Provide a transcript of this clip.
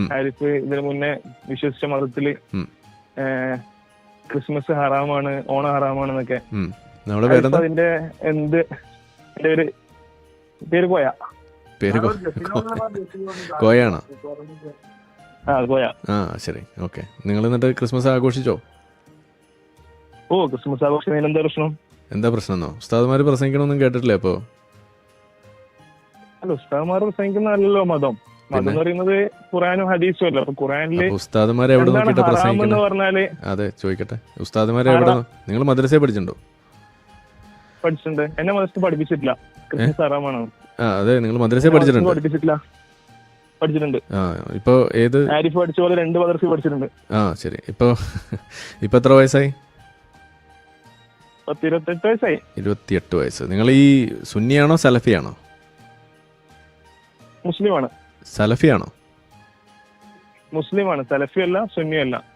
ഉം. ആരിഫ് ഇതിനു മുന്നേ വിശ്വസിച്ച മതത്തിൽ ക്രിസ്മസ് ഹറാമാണ് ഓണം ഹറാമാണ് എന്നൊക്കെ അതിന്റെ എന്ത് എന്റെ ഒരു പേര് പോയ പേര് കോയാണോ. ആ പോയ ആ ശരി. ഓക്കെ. നിങ്ങൾ എന്നിട്ട് ക്രിസ്മസ് ആഘോഷിച്ചോ? ഓ ക്രിസ്മസ് ആഘോഷം എന്താ പ്രശ്നം? എന്താ പ്രശ്നം എന്നോ ഉസ്താദ്മാര് പ്രസംഗിക്കണമൊന്നും കേട്ടിട്ടില്ലേ അപ്പോ അല്ല ഉസ്താദ്മാർ പ്രസംഗിക്കുന്നതല്ലോ മതം. മതം പറയുന്നത് ഖുറാനും ഹദീസും അല്ല. അപ്പൊ ഖുറാനിൽ ഉസ്താദുമാരെ എവിടെ നോക്കിയിട്ട് പ്രസംഗിക്കണം പറഞ്ഞാൽ? അതെ ചോദിക്കട്ടെ. ഉസ്താദുമാരെ എവിടെ നിങ്ങൾ മദ്രസയെ പഠിച്ചിട്ടുണ്ടോ? പഠിച്ചിട്ടുണ്ട്. എന്നെ മദ്രസ പഠിപ്പിച്ചിട്ടില്ല. ഹറാമാണ്. അതെ നിങ്ങൾ മദ്രസയെ പഠിച്ചിട്ടുണ്ട്? പഠിപ്പിച്ചിട്ടില്ല. പഠിച്ചിട്ടുണ്ട്. ഇപ്പൊ ഏത്? ആരിഫ് പഠിച്ച പോലെ രണ്ട് മദർസി പഠിച്ചിട്ടുണ്ട്. ആ ശരി. ഇപ്പൊ ഇപ്പൊ എത്ര വയസ്സായി? പത്ത് ഇരുപത്തെട്ട് വയസ്സായി. ഇരുപത്തിയെട്ട് വയസ്സ്. നിങ്ങൾ ഈ സുന്നിയാണോ സലഫിയാണോ? മുസ്ലിമാണ്. സലഫിയാണോ? മുസ്ലിമാണ്. സലഫിയല്ല സുന്നിയല്ല.